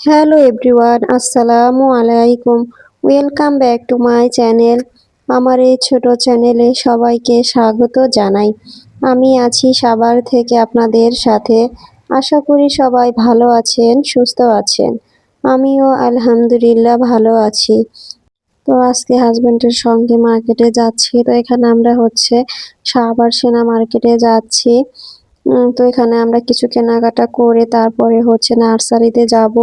Hello everyone আসসালামু আলাইকুম welcome back to my channel আমার এই ছোট চ্যানেলে সবাইকে স্বাগত জানাই। আমি আছি সাভার থেকে আপনাদের সাথে। আশা করি সবাই ভালো আছেন, সুস্থ আছেন। আমিও আলহামদুলিল্লাহ ভালো আছি। তো আজকে হাজবেন্ডের সঙ্গে মার্কেটে যাচ্ছি। তো এখানে আমরা হচ্ছে সাভার সেনা মার্কেটে যাচ্ছি। তো এখানে আমরা কিছু কেনাকাটা করে তারপরে হচ্ছে নার্সারিতে যাব।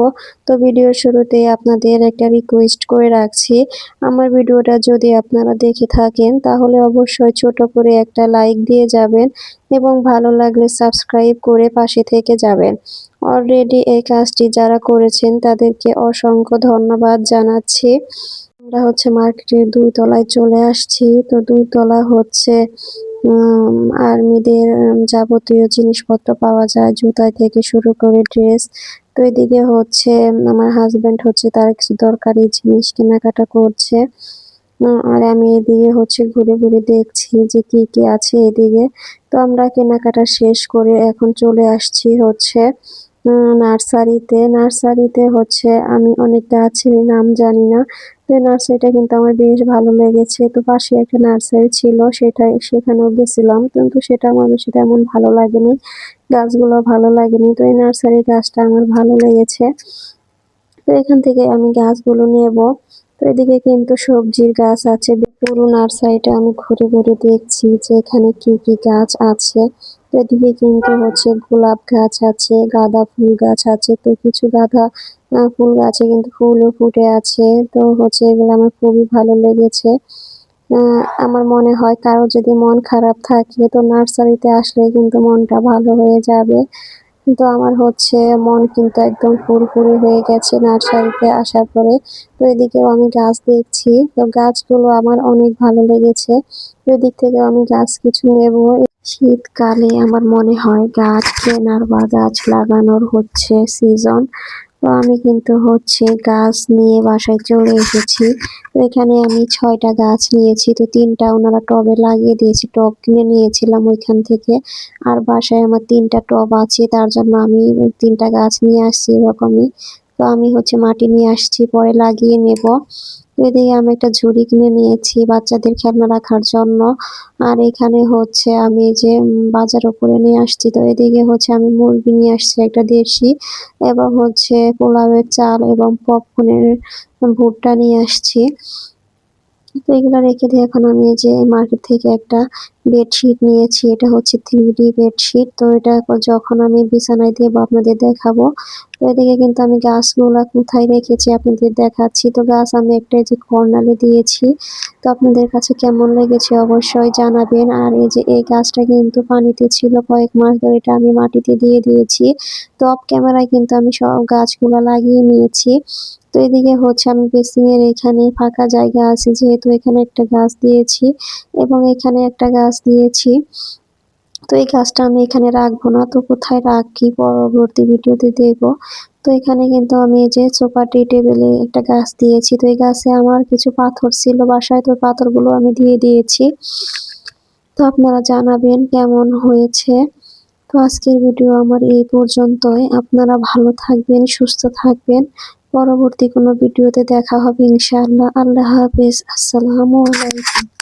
তো ভিডিওর শুরুতে আপনাদের একটা রিকোয়েস্ট করে রাখছি। আমার ভিডিওটা যদি আপনারা দেখে থাকেন, তাহলে অবশ্যই ছোট করে একটা লাইক দিয়ে যাবেন এবং ভালো লাগলে সাবস্ক্রাইব করে পাশে থেকে যাবেন। অলরেডি এই কাজটি যারা করেছেন, তাদেরকে অসংখ্য ধন্যবাদ জানাচ্ছি। আমরা হচ্ছে মার্কেটের দুই তলায় চলে আসছি। তো দুই তলা হচ্ছে আর্মিদের যাবতীয় জিনিসপত্র পাওয়া যায় জুতা থেকে শুরু করে ড্রেস। তো এদিকে হচ্ছে আমার হাজবেন্ড হচ্ছে তার কিছু দরকারি জিনিস কেনাকাটা করছে। আর আমি এদিকে হচ্ছে ঘুরে ঘুরে দেখছি যে কি কি আছে এদিকে। তো আমরা কেনাকাটা শেষ করে এখন চলে আসছি হচ্ছে নার্সারিতে। নার্সারিতে হচ্ছে আমি অনেক গাছের নাম জানি না। তো নার্সারিটা কিন্তু আমার বেশ ভালো লেগেছে। তো পাশে একটা নার্সারি ছিল সেটাই সেখানেও গেছিলাম, কিন্তু সেটা আমার বেশি তেমন ভালো লাগেনি, গাছগুলো ভালো লাগেনি। তো এই নার্সারি গাছটা আমার ভালো লেগেছে। তো এখান থেকে আমি গাছগুলো নেব। তো এদিকে কিন্তু সবজির গাছ আছে, পুরো নার্সারিটা আমি ঘুরে ঘুরে দেখছি যে এখানে কি কি গাছ আছে। এদিকে কিন্তু হচ্ছে গোলাপ গাছ আছে, গাঁদা ফুল গাছ আছে, তো কিছু গাঁদা ফুল গাছে কিন্তু ফুলও ফুটে আছে, তো হচ্ছে এগুলো আমার খুবই ভালো লেগেছে। আমার মনে হয় কারও যদি মন খারাপ থাকে তো নার্সারিতে আসলে কিন্তু মনটা ভালো হয়ে যাবে। কিন্তু আমার হচ্ছে মন কিন্তু একদম ফুরফুরে হয়ে গেছে নার্সারিতে আসার পরে। তো এদিকেও আমি গাছ দেখছি। তো গাছগুলো আমার অনেক ভালো লেগেছে। তো এদিক থেকে আমি গাছ কিছু নেব। শীতকালে আমার মনে হয় গাছ কেনার বা গাছ লাগানোর হচ্ছে সিজন তো আমি কিন্তু হচ্ছে গাছ নিয়ে বাসায় চলে এসেছি। তো এখানে আমি ছয়টা গাছ নিয়েছি, তো তিনটা ওনারা টবে লাগিয়ে দিয়েছি, টব কিনে নিয়েছিলাম ওইখান থেকে। আর বাসায় আমার তিনটা টব আছে, তার জন্য আমি তিনটা গাছ নিয়ে আসছি এরকমই। তো আমি হচ্ছে মাটি নিয়ে আসছি, পরে লাগিয়ে নেব। এদিকে আমি একটা ঝুড়ি কিনে নিয়েছি বাচ্চাদের খেলনা রাখার জন্য। আর এখানে হচ্ছে আমি যে বাজার ওপরে নিয়ে আসছি, তো এদিকে হচ্ছে আমি মুরগি নিয়ে আসছি একটা দেশি এবং হচ্ছে পোলাওয়ের চাল এবং পপকর্নের ভুট্টা নিয়ে আসছি। তো এগুলো রেখে দিয়ে এখন আমি যে মার্কেট থেকে একটা বেডশিট নিয়েছি। এটা হচ্ছে থ্রি ডি বেডশিট তো এটা যখন আমি বিছানায় দেবো আপনাদের দেখাবো, তো এদিকে কিন্তু আমি গাছগুলো কোথায় রেখেছি আপনাদের দেখাচ্ছি। তো গাছ আমি একটা যে কর্নালে দিয়েছি। তো আপনাদের কাছে কেমন লেগেছে অবশ্যই জানাবেন। আর এই যে এই গাছটা কিন্তু পানিতে ছিল কয়েক মাস ধরে, এটা আমি মাটিতে দিয়ে দিয়েছি। তো অফ ক্যামেরায় কিন্তু আমি সব গাছগুলা লাগিয়ে নিয়েছি। তো এদিকে হচ্ছে আমি বেসিং এর এখানে ফাঁকা জায়গা আছে, যেহেতু এখানে একটা গাছ দিয়েছি এবং এখানে একটা গাছ দিয়েছি। তো এই গাছটা আমি এখানে রাখব না, তো কোথায় রাখি পরবর্তী ভিডিওতে দেব তো এখানে কিন্তু আমি এই যে চৌপাটি টেবিলে একটা গাছ দিয়েছি, তো এই গাছে আমার কিছু পাথর ছিল, বাসায় তো পাথরগুলো আমি দিয়ে দিয়েছি। তো আপনারা জানাবেন কেমন হয়েছে। তো আজকের ভিডিও আমার এই পর্যন্তই, আপনারা ভালো থাকবেন, সুস্থ থাকবেন। পরবর্তী কোনো ভিডিওতে দেখা হবে ইনশাআল্লাহ। আল্লাহ হাফেজ। আসসালামু আলাইকুম।